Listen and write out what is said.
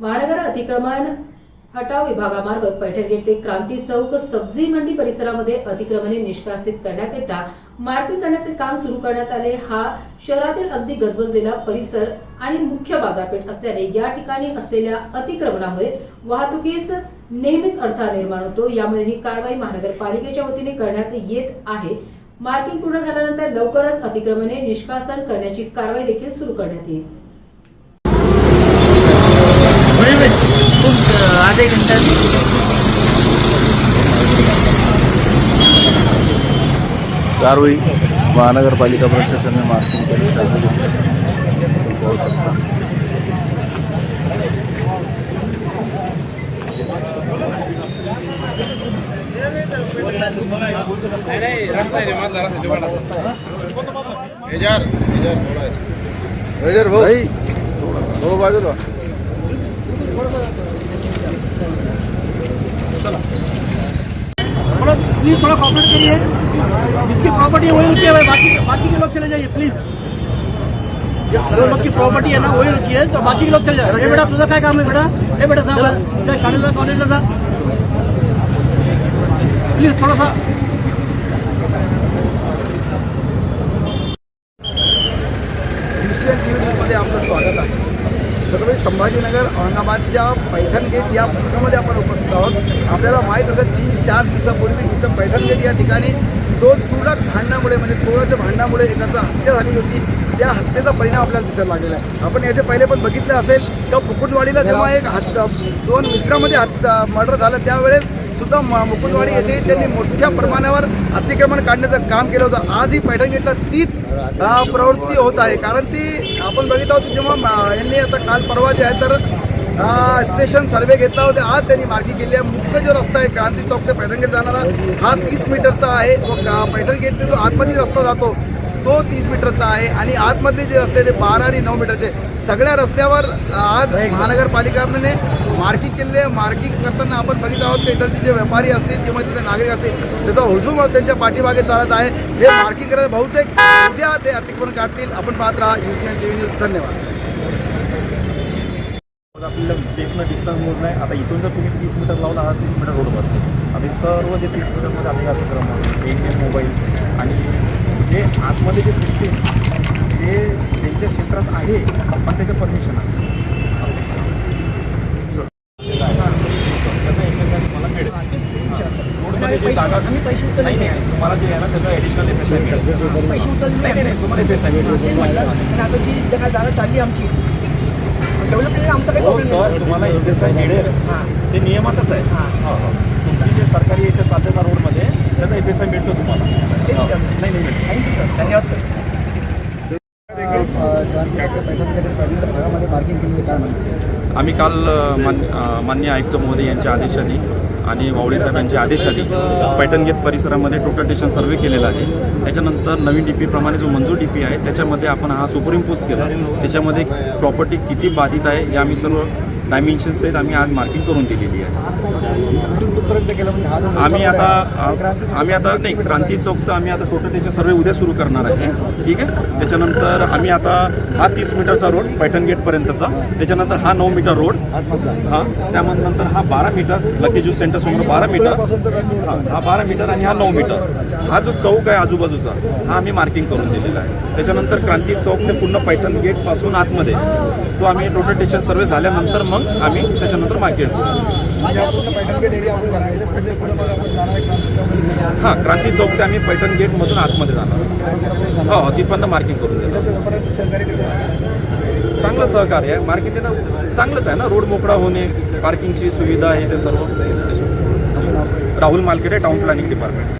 महानगर अतिक्रमण हटाव विभागामार्फत पैठण गेट ते क्रांती चौक सब्जी मंडी परिसरामध्ये अतिक्रमणे निष्कासित करण्याकरिता मार्किंग करण्याचे काम सुरू करण्यात आले. हा शहरातील अगदी गजबजलेला परिसर आणि मुख्य बाजारपेठ असल्याने या ठिकाणी असलेल्या अतिक्रमणामुळे वाहतुकीस नेहमीच अडथळा निर्माण होतो. यामुळे ही कारवाई महानगरपालिकेच्या वतीने करण्यात येत आहे. मार्किंग पूर्ण झाल्यानंतर लवकरच अतिक्रमणे निष्कासन करण्याची कारवाई देखील सुरू करण्यात येईल वही तुम आधे घंटा. कारवाई महानगरपालिका प्रशासनाने मार्किंग केली. पाहू शकता हेजार हेजार थोड़ा हेजार भाई. थोड़ा बाजूला. प्लीज थोड़ा कॉपरेट करिए जिसकी प्रॉपर्टी है वही रुकिए भाई बाकी बाकी के लोग चले जाइए प्लीज जो लोग की प्रॉपर्टी है ना वही रुकिए तो बाकी के लोग चले जाए बेटा तुझा काय काम आहे बेटा? ए बेटा साहेब त्या शाळेला कॉलेजला जा. प्लीज थोडासा संभाजीनगर औरंगाबादच्या पैठण गेट या भागामध्ये आपण उपस्थित आहोत. आपल्याला माहीत असेल तीन चार दिवसापूर्वी इथं पैठण गेट या ठिकाणी दोन तुरळक भांडणामुळे म्हणजे तुरळच्या भांडणामुळे एकाचा हत्या झाली होती. त्या हत्येचा परिणाम आपल्याला दिसायला लागलेला आहे. आपण याचे पहिले पण बघितलं असेल तर फुकुटवाडीला जेव्हा एक हत्या दोन मित्रामध्ये हत्या मर्डर झालं त्यावेळेस सुद्धा मुकुंदवाडी येथे त्यांनी मोठ्या प्रमाणावर अतिक्रमण काढण्याचं काम केलं होतं. आज ही पैठण घेतला तीच प्रवृत्ती होत आहे. कारण ती आपण बघित आहोत जेव्हा यांनी आता काल परवा जे आहे तर स्टेशन सर्वे घेतला होता. आज त्यांनी मार्गी केली आहे. मुख्य जो रस्ता आहे क्रांती चौक ते पैठण गेट जाणारा हा तीस मीटरचा आहे. व पैठण गेट ते जो आतमध्ये रस्ता जातो तो तीस मीटरचा आहे आणि आतमधले जे रस्ते ते बारा आणि नऊ मीटरचे. सगळ्या रस्त्यावर आज महानगरपालिकेने मार्किंग केलेली मार्किंग करताना आपण बघित आहोत की इथलचे जे व्यापारी असतील किंवा तिथे नागरिक असतील त्याचा हुजूम त्यांच्या पाठीमागे चालत आहे. हे मार्किंग करायला बहुतेक उद्या ते अतिक्रमण काढतील. आपण पाहत राहा युसीएन टी व्ही न्यूज धन्यवाद आपल्याला बेकनं डिस्टन्स मोड नाही आता इथून जर तुम्ही तीस मीटर लावला हा तीस मीटर रोड भरते आता हे सर्व जे तीस मीटरमध्ये आपले अतिक्रमण एक मोबाईल आणि जे आतमध्ये जे सिस्टीम ते त्यांच्या क्षेत्रात आहे पण त्याचं परमिशन आहे. मला मिळेल रोडमध्ये जे जागा नाही नाही. तुम्हाला जे आहे ना त्याचं ॲडिशनल एफ एस आय नाही. नाही नाही तुम्हाला एफ एस आय मिळेल आता जी काय जागा चालली आमची. डेव्हलपमेंट आमचा काही हो प्रॉब्लेम सर तुम्हाला एफ एस आय मिळेल ते नियमातच आहे. हो, हो. तुमची जे सरकारी याच्या चालते रोडमध्ये त्याचा मिळतो तुम्हाला. नाही नाही थँक्यू सर धन्यवाद सर आम्ही काल मान मान्य आयुक्त महोदय यांच्या आदेशाने आणि वावळे साहेबांच्या आदेशाने पैठण गेट परिसरामध्ये टोटल स्टेशन सर्वे केलेला आहे. त्याच्यानंतर नवीन डी पी प्रमाणे जो मंजूर डी पी आहे त्याच्यामध्ये आपण हा सुपर इम्पोज केला. त्याच्यामध्ये प्रॉपर्टी किती बाधित आहे हे आम्ही सर्व डायमेन्शन्स सहित आम्ही आज मार्किंग करून दिलेली आहे. आम्ही आता आम्ही आता नाही क्रांती चौकचं आम्ही आता टोटल त्याचे सर्वे उद्या सुरू करणार आहे. ठीक आहे? त्याच्यानंतर आम्ही आता हा तीस मीटरचा रोड पैठण गेटपर्यंतचा त्याच्यानंतर हा नऊ मीटर रोड हा त्यानंतर हा बारा मीटर लकी ज्यूस सेंटर समोर बारा मीटर. हा बारा मीटर आणि हा नऊ मीटर. हा जो चौक आहे आजूबाजूचा हा आम्ही मार्किंग करून दिलेला आहे. त्याच्यानंतर क्रांती चौक ते पूर्ण पैठण गेटपासून आतमध्ये तो आम्ही टोटल टेशन सर्वे झाल्यानंतर मग आम्ही त्याच्यानंतर मागे येतो. हां क्रांती चौक ते आम्ही पैठण गेटमधून आतमध्ये जाणार. हो तिथपर्यंत मार्किंग करून देतो. चांगलं सहकार्य आहे. मार्केट ना चांगलंच आहे ना? रोड मोकळा होणे पार्किंगची सुविधा आहे ते सर्व. राहुल मार्केट आहे टाउन प्लॅनिंग डिपार्टमेंट